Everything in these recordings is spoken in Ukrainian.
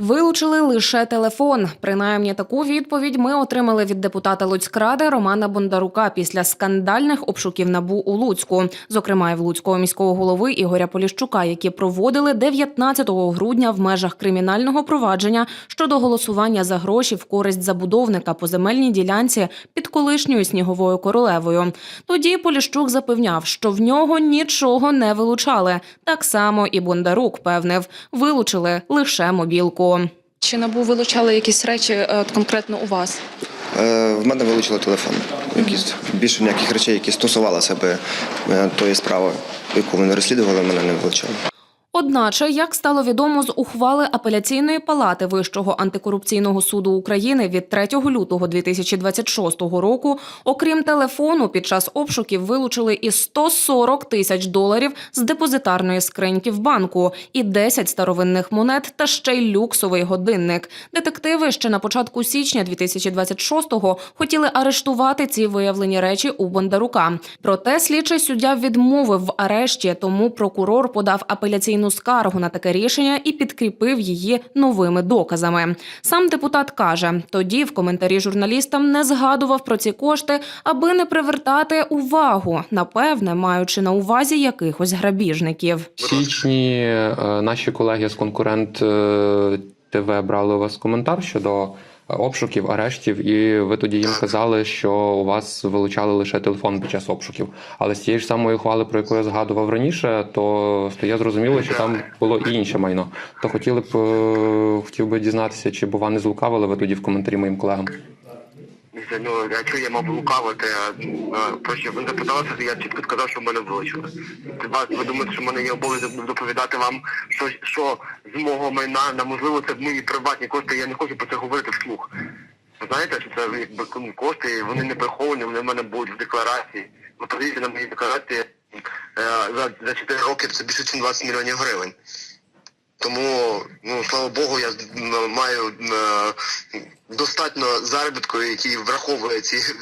Вилучили лише телефон. Принаймні таку відповідь ми отримали від депутата Луцькради Романа Бондарука після скандальних обшуків набу у Луцьку, зокрема і в Луцького міського голови Ігоря Поліщука, які проводили 19 грудня в межах кримінального провадження щодо голосування за гроші в користь забудовника по земельній ділянці під колишньою сніговою королевою. Тоді Поліщук запевняв, що в нього нічого не вилучали. Так само і Бондарук певнив, вилучили лише мобілку. Чи набу вилучали якісь речі е, от конкретно у вас? Е, В мене вилучили телефон. Якісь більше ніяких речей, які стосувалися би е, тої справи, яку вони розслідували, мене не вилучали. Одначе, як стало відомо з ухвали апеляційної палати Вищого антикорупційного суду України від 3 лютого 2026 року, окрім телефону, під час обшуків вилучили і 140 тисяч доларів з депозитарної скриньки в банку, і 10 старовинних монет та ще й люксовий годинник. Детективи ще на початку січня 2026-го хотіли арештувати ці виявлені речі у Бондарука. Проте слідчий суддя відмовив в арешті, тому прокурор подав апеляційну скаргу на таке рішення і підкріпив її новими доказами. Сам депутат каже, тоді в коментарі журналістам не згадував про ці кошти, аби не привертати увагу, напевне, маючи на увазі якихось грабіжників. В січні е, наші колеги з конкурент е, ТВ брали у вас коментар щодо обшуків, арештів, і ви тоді їм казали, що у вас вилучали лише телефон під час обшуків. Але з тієї ж самої хвали, про яку я згадував раніше, то стає зрозуміло, що там було і інше майно. То хотіли б е, хотів би дізнатися, чи бува не злукавили ви тоді в коментарі моїм колегам. Ну, а я мав лукавити? Про що ви запиталися, я чітко сказав, що в мене вилучили. Вас ви думаєте, що в мене є обов'язок доповідати вам, що, що з мого майна, на можливо, це мої приватні кошти, я не хочу про це говорити вслух. Ви знаєте, що це якби кошти, вони не приховані, вони в мене будуть в декларації. Ви подивіться на мої декларації е, за, за 4 роки це більше ніж 20 мільйонів гривень. Тому, ну слава Богу, я маю достатньо заробітку, який враховує ці,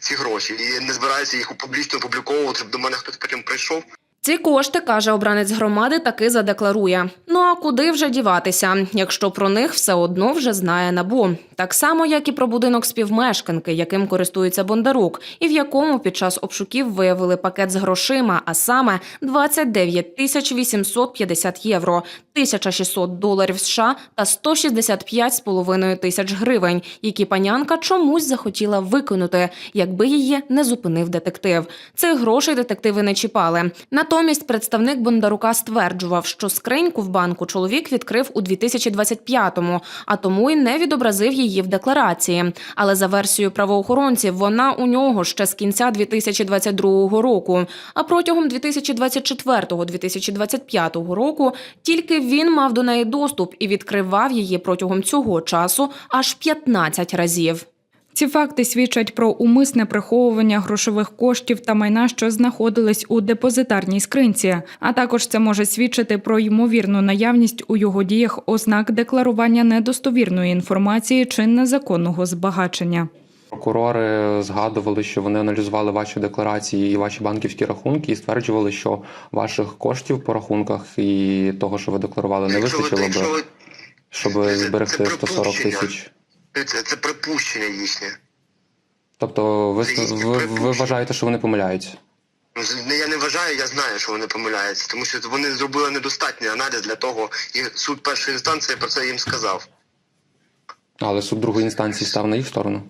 ці гроші, і не збираюся їх публічно опубліковувати, щоб до мене хтось потім прийшов. Ці кошти, каже обранець громади, таки задекларує. Ну а куди вже діватися, якщо про них все одно вже знає набу. Так само, як і про будинок співмешканки, яким користується Бондарук, і в якому під час обшуків виявили пакет з грошима, а саме 29 тисяч 850 євро, 1600 доларів США та 165,5 тисяч гривень, які панянка чомусь захотіла викинути, якби її не зупинив детектив. Цих грошей детективи не чіпали. Натомість представник Бондарука стверджував, що скриньку в банку чоловік відкрив у 2025-му, а тому й не відобразив її в декларації. Але за версією правоохоронців, вона у нього ще з кінця 2022 року. А протягом 2024-2025 року тільки він мав до неї доступ і відкривав її протягом цього часу аж 15 разів. Ці факти свідчать про умисне приховування грошових коштів та майна, що знаходились у депозитарній скринці. А також це може свідчити про ймовірну наявність у його діях ознак декларування недостовірної інформації чи незаконного збагачення. Прокурори згадували, що вони аналізували ваші декларації і ваші банківські рахунки, і стверджували, що ваших коштів по рахунках і того, що ви декларували, не вистачило би, щоб зберегти це 140 тисяч. Це, це припущення їхнє. Тобто, ви, Це їхнє ви, ви вважаєте, що вони помиляються? Ну, Я не вважаю, я знаю, що вони помиляються, тому що вони зробили недостатній аналіз для того, і суд першої інстанції про це їм сказав. Але суд другої інстанції став на їх сторону.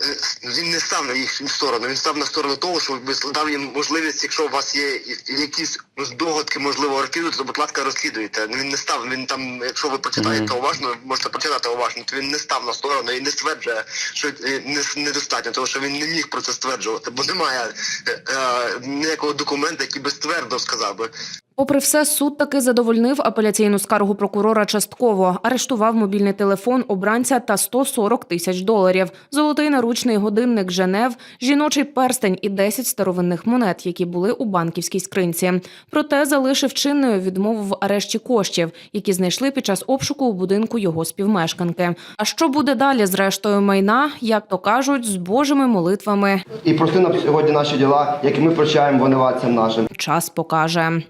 Е, Він не став на їхню сторону, він став на сторону того, що дав їм можливість, якщо у вас є якісь ну, здогадки, можливо, розслідувати, то будь ласка, розслідуйте. Ну, Він не став. Він там, якщо ви почитаєте уважно, можете почитати уважно, то він не став на сторону і не стверджує, що е, не- недостатньо, тому що він не міг про це стверджувати, бо немає е, е, ніякого документа, який би ствердно сказав би. Попри все, суд таки задовольнив апеляційну скаргу прокурора частково, арештував мобільний телефон обранця та 140 тисяч доларів, золотий наручний годинник Женев, жіночий перстень і 10 старовинних монет, які були у банківській скринці. Проте залишив чинною відмову в арешті коштів, які знайшли під час обшуку у будинку його співмешканки. А що буде далі з рештою майна, як то кажуть, з божими молитвами І прости нам сьогодні наші діла, які ми прощаємо винуватцям нашим. час покаже.